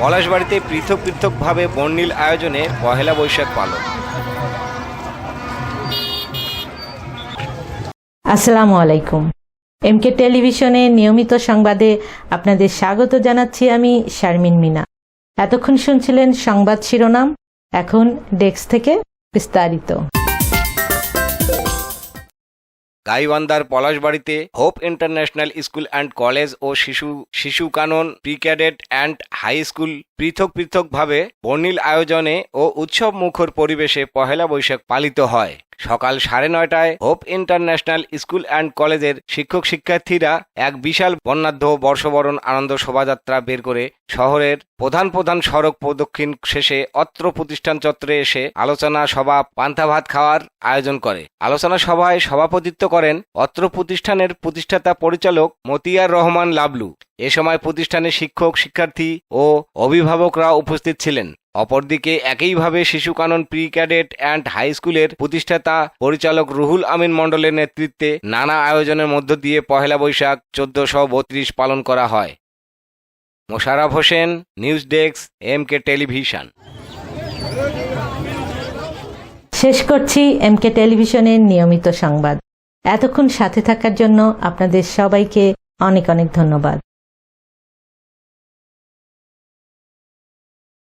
পলাশবাড়িতে পৃথক পৃথকভাবে বর্ণিল আয়োজনে পহেলা বৈশাখ পালন। আসসালামু আলাইকুম। এমকে টেলিভিশনে নিয়মিত সংবাদে আপনাদের স্বাগত জানাচ্ছি আমি শারমিন মিনা। এতক্ষণ শুনছিলেন সংবাদ শিরোনাম, এখন ডেস্ক থেকে বিস্তারিত। গাইবান্ধার পলাশবাড়িতে hope international school and college O Shishu Shishu Kanan pre cadet and high school পৃথক পৃথকভাবে বর্ণিল আয়োজনে ও উৎসব মুখর পরিবেশে পহেলা বৈশাখ পালিত হয়। সকাল সাড়ে নয়টায় হোপ ইন্টারন্যাশনাল স্কুল অ্যান্ড কলেজের শিক্ষক শিক্ষার্থীরা এক বিশাল বর্ণাঢ্য বর্ষবরণ আনন্দ শোভাযাত্রা বের করে শহরের প্রধান প্রধান সড়ক প্রদক্ষিণ শেষে অত্র প্রতিষ্ঠান চত্বরে এসে আলোচনা সভা, পান্তা ভাত খাওয়ার আয়োজন করে। আলোচনা সভায় সভাপতিত্ব করেন অত্র প্রতিষ্ঠানের প্রতিষ্ঠাতা পরিচালক মতিয়ার রহমান লাবলু। এ সময় প্রতিষ্ঠানের শিক্ষক, শিক্ষার্থী ও অভিভাবকরা উপস্থিত ছিলেন। অপরদিকে একইভাবে Shishu Kanan pre cadet and high স্কুলের প্রতিষ্ঠাতা পরিচালক রুহুল আমিন মণ্ডলের নেতৃত্বে নানা আয়োজনের মধ্য দিয়ে পহেলা বৈশাখ চোদ্দশো বত্রিশ পালন করা হয়। Mosharraf Hossain, news desk M K television. শেষ করছি এমকে টেলিভিশনের নিয়মিত সংবাদ। এতক্ষণ সাথে থাকার জন্য আপনাদের সবাইকে অনেক অনেক ধন্যবাদ।